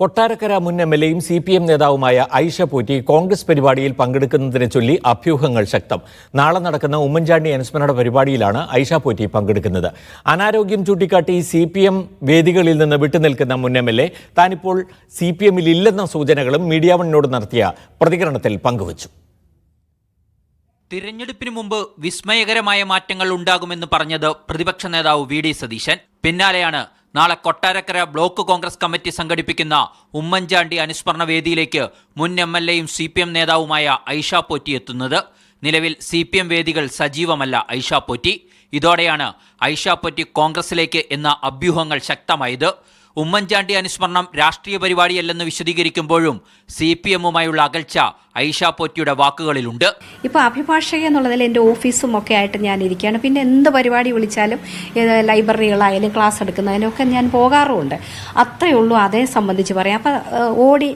കൊട്ടാരക്കര മുൻ M L എയും C P M നേതാവുമായ ഐഷ പോറ്റി കോൺഗ്രസ് പരിപാടിയിൽ പങ്കെടുക്കുന്നതിനെ ചൊല്ലി അഭ്യൂഹങ്ങൾ ശക്തം. നാളെ നടക്കുന്ന ഉമ്മൻചാണ്ടി അനുസ്മരണ പരിപാടിയിലാണ് ഐഷ പോറ്റി പങ്കെടുക്കുന്നത്. അനാരോഗ്യം ചൂണ്ടിക്കാട്ടി സി പി എം വേദികളിൽ നിന്ന് വിട്ടുനിൽക്കുന്ന മുൻ എം എൽ എ താനിപ്പോൾ സി പി എമ്മിൽ ഇല്ലെന്ന സൂചനകളും മീഡിയ വണിനോട് നടത്തിയ പ്രതികരണത്തിൽ പങ്കുവച്ചു. തിരഞ്ഞെടുപ്പിന് മുമ്പ് വിസ്മയകരമായ മാറ്റങ്ങൾ ഉണ്ടാകുമെന്ന് പറഞ്ഞത് പ്രതിപക്ഷ നേതാവ് വി ഡി സതീശൻ. പിന്നാലെയാണ് നാളെ കൊട്ടാരക്കര ബ്ലോക്ക് കോൺഗ്രസ് കമ്മിറ്റി സംഘടിപ്പിക്കുന്ന ഉമ്മൻചാണ്ടി അനുസ്മരണ വേദിയിലേക്ക് മുൻ എം എൽ എയും സി പി എം നേതാവുമായ ഐഷ പോറ്റി എത്തുന്നത്. നിലവിൽ സി പി എം വേദികൾ സജീവമല്ല ഐഷ പോറ്റി. ഇതോടെയാണ് ഐഷ പോറ്റി കോൺഗ്രസിലേക്ക് എന്ന അഭ്യൂഹങ്ങൾ ശക്തമായത്. ഉമ്മൻചാണ്ടി അനുസ്മരണം രാഷ്ട്രീയ പരിപാടിയല്ലെന്ന് വിശദീകരിക്കുമ്പോഴും സി പി എമ്മുമായുള്ള അകൽച്ച ഐഷ പോറ്റിയുടെ വാക്കുകളിലുണ്ട്. ഇപ്പോൾ അഭിഭാഷക എന്നുള്ളതിൽ എന്റെ ഓഫീസും ഒക്കെ ആയിട്ട് ഞാൻ ഇരിക്കുകയാണ്. പിന്നെ എന്ത് പരിപാടി വിളിച്ചാലും ലൈബ്രറികളായാലും ക്ലാസ് എടുക്കുന്നതിനൊക്കെ ഞാൻ പോകാറുമുണ്ട്. അത്രയേ ഉള്ളൂ. അതേ സംബന്ധിച്ച് പറയാം. അപ്പം ഓടി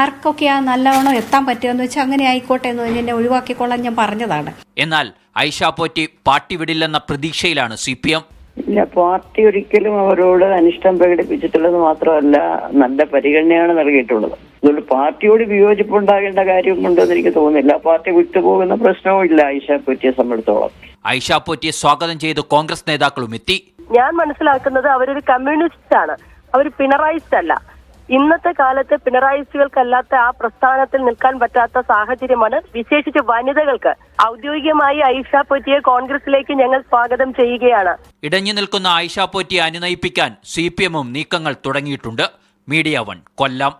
ആർക്കൊക്കെയാ നല്ലവണ്ണം എത്താൻ പറ്റുമെന്ന് വെച്ചാൽ അങ്ങനെ ആയിക്കോട്ടെ എന്ന് എന്നെ ഒഴിവാക്കിക്കൊള്ളാൻ ഞാൻ പറഞ്ഞതാണ്. എന്നാൽ ഐഷ പോറ്റി പാട്ടി വിടില്ലെന്ന പ്രതീക്ഷയിലാണ് സി പി എം ഇല്ല പാർട്ടി ഒരിക്കലും അവരോട് അനിഷ്ടം പ്രകടിപ്പിച്ചിട്ടുള്ളത് മാത്രമല്ല നല്ല പരിഗണനയാണ് നൽകിയിട്ടുള്ളത്. അതുകൊണ്ട് പാർട്ടിയോട് വിയോജിപ്പുണ്ടാകേണ്ട കാര്യമുണ്ടെന്ന് എനിക്ക് തോന്നുന്നില്ല. പാർട്ടി വിട്ടുപോകുന്ന പ്രശ്നവും ഇല്ല ഐഷ പോറ്റിയെ സംബന്ധിച്ചോളം. ഐഷ പോറ്റിയെ സ്വാഗതം ചെയ്ത് കോൺഗ്രസ് നേതാക്കളും എത്തി. ഞാൻ മനസ്സിലാക്കുന്നത് അവരൊരു കമ്മ്യൂണിസ്റ്റ് ആണ് അവർ പിണറായിസ്റ്റ് അല്ല ഇന്നത്തെ കാലത്ത് പിണറായിസ്റ്റുകൾക്കല്ലാത്ത ആ പ്രസ്ഥാനത്തിൽ നിൽക്കാൻ പറ്റാത്ത സാഹചര്യമാണ് വിശേഷിച്ച് വനിതകൾക്ക്. ഔദ്യോഗികമായി ഐഷ പൊറ്റിയെ കോൺഗ്രസിലേക്ക് ഞങ്ങൾ സ്വാഗതം ചെയ്യുകയാണ്. ഇടഞ്ഞു നിൽക്കുന്ന ഐഷ പോറ്റിയെ അനുനയിപ്പിക്കാൻ സി പി എമ്മും നീക്കങ്ങൾ തുടങ്ങിയിട്ടുണ്ട്. Media one Kollam.